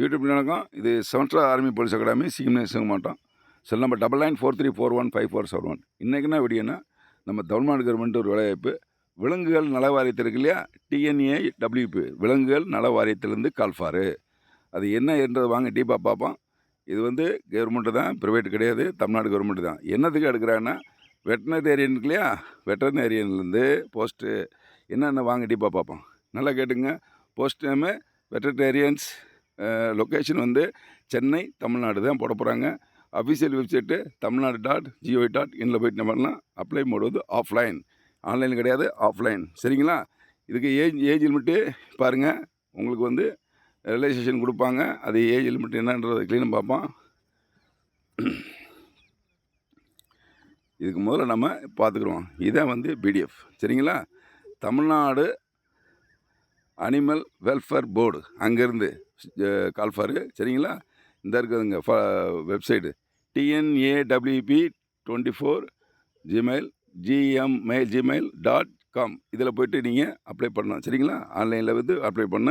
YouTube நடக்கும். இது செவன்ட்ரா ஆர்மி போலீஸ் அகாடமி சிஎம்ஏ மாட்டோம் cell number double nine four three four one five four seven one இன்றைக்குன்னா விடியன்னா நம்ம தமிழ்நாடு கவர்மெண்ட் ஒரு வேலைவாய்ப்பு. விலங்குகள் நல வாரியத்தில் இருக்கு இல்லையா? டிஎன்ஏ டபிள்யூபி விலங்குகள் நல வாரியத்திலேருந்து கால்ஃபாரு அது என்ன என்றதை வாங்க டீப்பாக பார்ப்போம். இது வந்து கவர்மெண்ட்டு தான் ப்ரைவேட் கிடையாது தமிழ்நாடு கவர்மெண்ட் தான். என்னத்துக்கு எடுக்கிறாங்கன்னா வெட்டினரியன் இருக்கு இல்லையா? வெட்டர்னேரியன்லேருந்து போஸ்ட்டு என்னென்ன வாங்க டீப்பாக பார்ப்போம். நல்லா கேட்டுங்க. போஸ்ட் நேமு வெட்டர்னேரியன்ஸ் லொக்கேஷன் வந்து சென்னை தமிழ்நாடு தான் போட போகிறாங்க official website Tamil Nadu dot GO dot இன்னில் போயிட்டு நம்பர்லாம் அப்ளை மோடு வந்து ஆஃப்லைன் ஆன்லைன் கிடையாது ஆஃப்லைன் சரிங்களா? இதுக்கு ஏஜ் ஏஜ் லிமிட்டு பாருங்கள் உங்களுக்கு வந்து ரிலேஷன் கொடுப்பாங்க. அது ஏஜ் லிமிட் என்னன்றதை க்ளீனாக பார்ப்போம். இதுக்கு முதல்ல நம்ம பார்த்துக்குறோம். இதான் வந்து பிடிஎஃப் சரிங்களா? தமிழ்நாடு அனிமல் வெல்ஃபேர் போர்டு அங்கேருந்து கால்ஃபாரு சரிங்களா? இந்த இருக்குதுங்க ஃப website TNAWB twenty four Gmail ஜிஎம்மெயில் Gmail dot com இதில் போய்ட்டு நீங்கள் அப்ளை பண்ணலாம். சரிங்களா? ஆன்லைனில் வந்து அப்ளை பண்ண.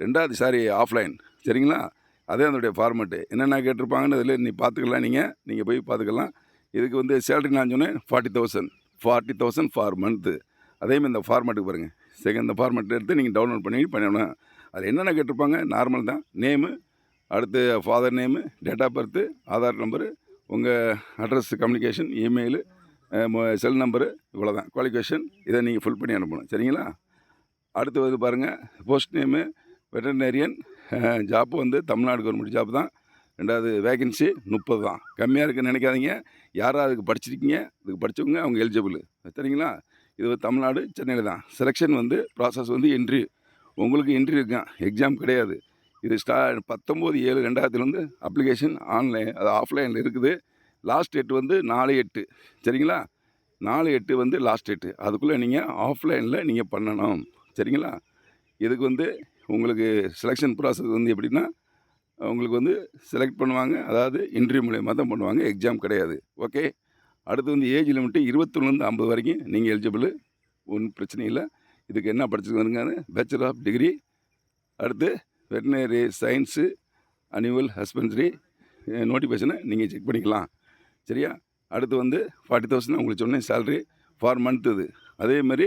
ரெண்டாவது சாரி ஆஃப்லைன் சரிங்களா? அதே அதனுடைய ஃபார்மெட்டு என்னென்ன கேட்டிருப்பாங்கன்னு அதில் நீ பார்த்துக்கலாம் நீங்கள் நீங்கள் போய் பார்த்துக்கலாம். இதுக்கு வந்து சேலரி நான் சொன்னேன் forty thousand forty thousand for month அதேமாதிரி இந்த ஃபார்மெட்டுக்கு பாருங்கள் செகண்ட் இந்த ஃபார்மெட் எடுத்து நீங்கள் டவுன்லோட் பண்ணி பண்ணணும் அதில் என்னென்ன கேட்டிருப்பாங்க? நார்மல் தான். நேமு அடுத்து father name date of birth Aadhaar number உங்கள் address communication email cell number இவ்வளோ தான் குவாலிஃபிகேஷன் இதை நீங்கள் ஃபில் பண்ணி அனுப்பணும். சரிங்களா? அடுத்து வந்து பாருங்கள் போஸ்ட் நேமு வெட்டர்னேரியன் ஜாப்பு வந்து தமிழ்நாடு கவர்மெண்ட் ஜாப் தான். ரெண்டாவது வேகன்சி முப்பது தான். கம்மியாக இருக்குன்னு நினைக்காதீங்க. யாராவது அதுக்கு படிச்சிருக்கீங்க அதுக்கு படித்தவங்க அவங்க எலிஜிபிள் சரிங்களா? இது தமிழ்நாடு சென்னையில் தான். செலெக்ஷன் வந்து ப்ராசஸ் வந்து என்ட்ரி உங்களுக்கு என்ட்ரி இருக்கான் எக்ஸாம் கிடையாது. இது ஸ்டா பத்தொம்போது ஏழு ரெண்டாயிரத்துலேருந்து அப்ளிகேஷன் ஆன்லைன் அது ஆஃப்லைனில் இருக்குது. லாஸ்ட் டேட் வந்து நாலு எட்டு. சரிங்களா? நாலு எட்டு வந்து லாஸ்ட் டேட்டு அதுக்குள்ளே நீங்கள் ஆஃப்லைனில் நீங்கள் பண்ணணும். சரிங்களா? இதுக்கு வந்து உங்களுக்கு செலெக்ஷன் ப்ராசஸ் வந்து எப்படின்னா உங்களுக்கு வந்து செலக்ட் பண்ணுவாங்க. அதாவது இன்டர்வியூ மூலயமா தான் பண்ணுவாங்க. எக்ஸாம் கிடையாது. ஓகே அடுத்து வந்து ஏஜ் லிமிட்டு இருபத்தொன்னுலேருந்து ஐம்பது வரைக்கும் நீங்கள் எலிஜிபிள் ஒன்றும் பிரச்சனை இல்லை. இதுக்கு என்ன படிச்சிருக்காங்க பேச்சுலர் ஆஃப் டிகிரி அடுத்து வெட்டினரி சயின்ஸு அனிமல் ஹஸ்பண்ட்ரி நோட்டிஃபிகேஷனை நீங்கள் செக் பண்ணிக்கலாம். சரியா? அடுத்து வந்து ஃபார்ட்டி தௌசண்ட் உங்களுக்கு சொன்னேன் சேல்ரி ஃபார் மந்த் இது. அதே மாதிரி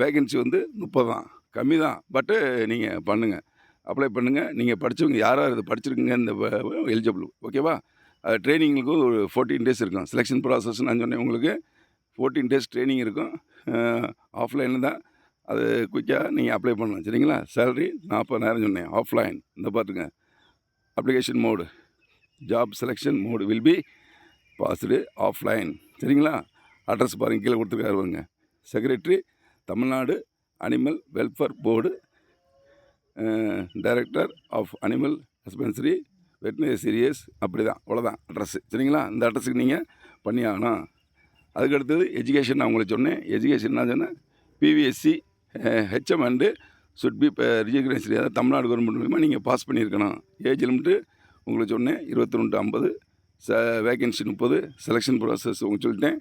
வேகன்சி வந்து முப்பது தான். கம்மி தான். பட்டு நீங்கள் பண்ணுங்கள் அப்ளை பண்ணுங்கள் நீங்கள் படித்தவங்க யார் யார் இது படிச்சிருக்கீங்க இந்த எலிஜிபிள் ஓகேவா ட்ரைனிங்களுக்கு ஒரு ஃபோர்டீன் டேஸ் இருக்கும். செலெக்ஷன் ப்ராசஸ் நான் சொன்னேன் உங்களுக்கு. ஃபோர்டீன் டேஸ் ட்ரைனிங் இருக்கும். ஆஃப்லைனில் தான். அது குயிக்காக நீங்கள் அப்ளை பண்ணலாம். சரிங்களா? சேலரி நாற்பதாயிரம் சொன்னேன். ஆஃப்லைன் இந்த பார்த்துங்க application mode job selection mode will be passed offline சரிங்களா? அட்ரஸ் பாருங்கள் கீழே கொடுத்துருக்காருவாங்க secretary Tamil Nadu animal welfare board director of animal husbandry veterinary services அப்படி தான் அவ்வளோதான் அட்ரஸ்ஸு சரிங்களா? இந்த அட்ரஸுக்கு நீங்கள் பண்ணி ஆகணும் அதுக்கு அடுத்தது எஜுகேஷன் நான் உங்களுக்கு சொன்னேன்? எஜுகேஷன் நான் சொன்னேன் BVSc H M and should be registration அதாவது தமிழ்நாடு கவர்மெண்ட் மூலிமா நீங்கள் பாஸ் பண்ணியிருக்கணும். ஏஜ் லிமிட்டு உங்களுக்கு சொன்னேன். இருபத்தி ரெண்டு ஐம்பது ச வேகன்சி முப்பது செலெக்ஷன் ப்ராசஸ் உங்களுக்கு சொல்லிட்டேன்.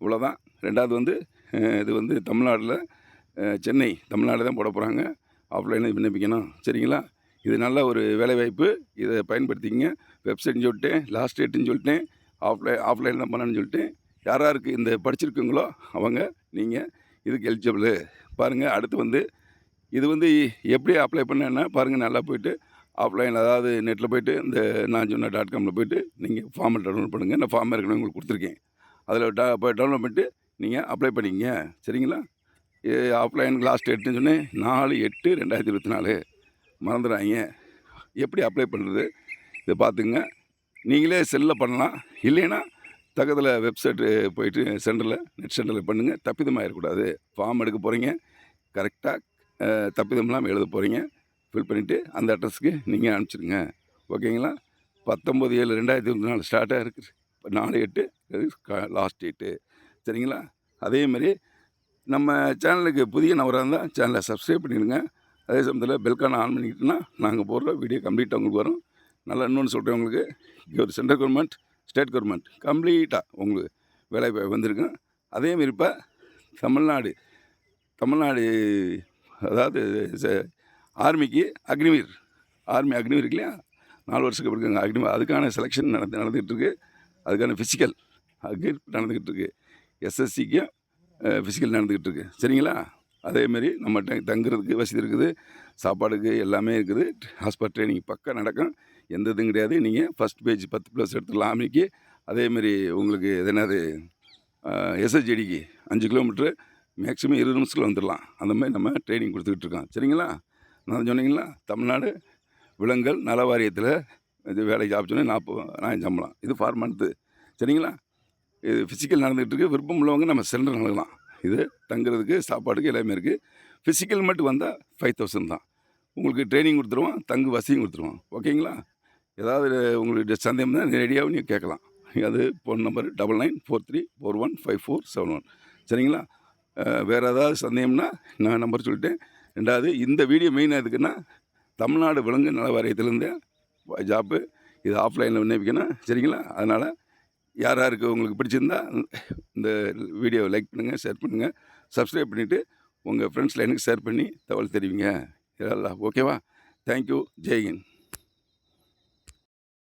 இவ்வளோதான் ரெண்டாவது வந்து eh, இது வந்து தமிழ்நாட்டில் eh, சென்னை தமிழ்நாடு தான் போட போகிறாங்க ஆஃப்லைனில் விண்ணப்பிக்கணும். சரிங்களா? இது நல்ல ஒரு வேலைவாய்ப்பு. இதை பயன்படுத்திக்கங்க. வெப்சைட்னு சொல்லிட்டேன் லாஸ்ட் டேட்டுன்னு சொல்லிட்டேன் ஆஃப்லைன் ஆஃப்லைன் தான் பண்ணணும்னு சொல்லிட்டேன். யார் யாருக்கு இந்த படிச்சிருக்கீங்களோ அவங்க நீங்கள் இதுக்கு எலிஜிபிள் பாருங்கள் அடுத்து வந்து இது வந்து எப்படி அப்ளை பண்ணேன்னா பாருங்கள் நல்லா போயிட்டு ஆஃப்லைன் அதாவது நெட்டில் போயிட்டு இந்த நான் சொன்ன டாட் காமில் போயிட்டு நீங்கள் ஃபார்மை டவுன்லோட் பண்ணுங்கள் நான் ஃபார்ம் ஏற்கனவே உங்களுக்கு கொடுத்துருக்கேன். அதில் டா போய் டவுன்லோட் பண்ணிட்டு நீங்கள் அப்ளை பண்ணிக்கங்க சரிங்களா? ஆஃப்லைன் லாஸ்ட் எட்டுன்னு சொன்னேன் நாலு எட்டு ரெண்டாயிரத்தி இருபத்தி நாலு. மறந்துடாங்க எப்படி அப்ளை பண்ணுறது இதை பார்த்துங்க நீங்களே செல்லில் பண்ணலாம். இல்லைன்னா பக்கத்தில் வெப்சைட்டு போயிட்டு சென்டரில் நெட் சென்டரில் பண்ணுங்கள் தப்பிதமாகிடக்கூடாது ஃபார்ம் எடுக்க போகிறீங்க கரெக்டாக தப்பிதம் இல்லாமல் எழுத போகிறீங்க ஃபில் பண்ணிவிட்டு அந்த அட்ரஸ்க்கு நீங்கள் அனுப்பிச்சிடுங்க. ஓகேங்களா? பத்தொம்பது ஏழு ரெண்டாயிரத்தி இருபத்தி நாலு ஸ்டார்ட்டாக இருக்குது. நாலு எட்டு லாஸ்ட் டேட்டு சரிங்களா? அதேமாதிரி நம்ம சேனலுக்கு புதிய நபராக இருந்தால் சேனலை சப்ஸ்கிரைப் பண்ணிடுங்க. அதே சமயத்தில் பெல்கான ஆன் பண்ணிக்கிட்டோன்னா நாங்கள் போடுற வீடியோ கம்ப்ளீட்டாக உங்களுக்கு வரும். நல்லா இன்னொன்று சொல்கிறேன் உங்களுக்கு. ஒரு சென்ட்ரல் கவர்மெண்ட் ஸ்டேட் கவர்மெண்ட் கம்ப்ளீட்டாக உங்களுக்கு வேலை வந்திருக்கும் அதேமாரி இப்போ தமிழ்நாடு தமிழ்நாடு அதாவது ஆர்மிக்கு அக்னிவீர். ஆர்மி அக்னிவீர் இல்லையா? நாலு வருஷத்துக்கு இருக்காங்க அக்னிவீர் அதுக்கான செலெக்ஷன் நடந்து நடந்துகிட்ருக்கு. அதுக்கான ஃபிசிக்கல் அக்னி நடந்துக்கிட்டு இருக்குது எஸ்எஸ்சிக்கும் ஃபிசிக்கல் நடந்துக்கிட்டு இருக்குது சரிங்களா? அதேமாரி நம்ம தங்குறதுக்கு வசதி இருக்குது சாப்பாடுக்கு எல்லாமே இருக்குது. ஹாஸ்பிட்டல் ட்ரைனிங் பக்கம் நடக்கும். எந்த இதுவும் கிடையாது. நீங்கள் ஃபஸ்ட் பேஜ் பத்து ப்ளஸ் எடுத்துடலாம். ஆமிக்கு அதேமாரி உங்களுக்கு எதனாவது என்னது? அஞ்சு கிலோமீட்ரு மேக்ஸிமம் இருபது நிமிஷத்தில் வந்துடலாம். அந்த மாதிரி நம்ம ட்ரைனிங் கொடுத்துக்கிட்டு இருக்கோம். சரிங்களா? நான் சொன்னீங்களா தமிழ்நாடு விலங்குகள் நல வாரியத்தில் இது வேலை ஜாப் சொன்னேன். நாற்பது நான் சம்பளம். இது ஃபார் மந்த்து சரிங்களா? இது ஃபிசிக்கல் நடந்துகிட்டு இருக்கு. விருப்பம் உள்ளவங்க நம்ம சென்டர் நடக்கலாம். இது தங்குறதுக்கு சாப்பாடுக்கு எல்லாமே இருக்குது ஃபிசிக்கல் மட்டும் வந்தால் ஃபைவ் தௌசண்ட் தான். உங்களுக்கு ட்ரைனிங் கொடுத்துருவோம் தங்கு வசதியும் கொடுத்துருவோம். ஓகேங்களா ஏதாவது உங்களுக்கு சந்தேகம் தான் ரெடியாக நீங்கள் கேட்கலாம். அது phone number double nine four three four one five four seven one சரிங்களா? வேறு ஏதாவது சந்தேகம்னா நான் நம்பர் சொல்லிட்டேன். ரெண்டாவது இந்த வீடியோ மெயினாக எதுக்குன்னா தமிழ்நாடு விலங்கு நல வாரியத்திலேருந்து ஜாப்பு இது ஆஃப்லைனில் விண்ணப்பிக்கணும். சரிங்களா? அதனால் யார் யாருக்கு உங்களுக்கு பிடிச்சிருந்தா இந்த வீடியோவை லைக் பண்ணுங்கள் ஷேர் பண்ணுங்கள் சப்ஸ்கிரைப் பண்ணிவிட்டு உங்கள் ஃப்ரெண்ட்ஸில் எனக்கு ஷேர் பண்ணி தகவல் தெரிவிங்க. இதெல்லாம் ஓகேவா? தேங்க்யூ ஜெய்ஹிந்த்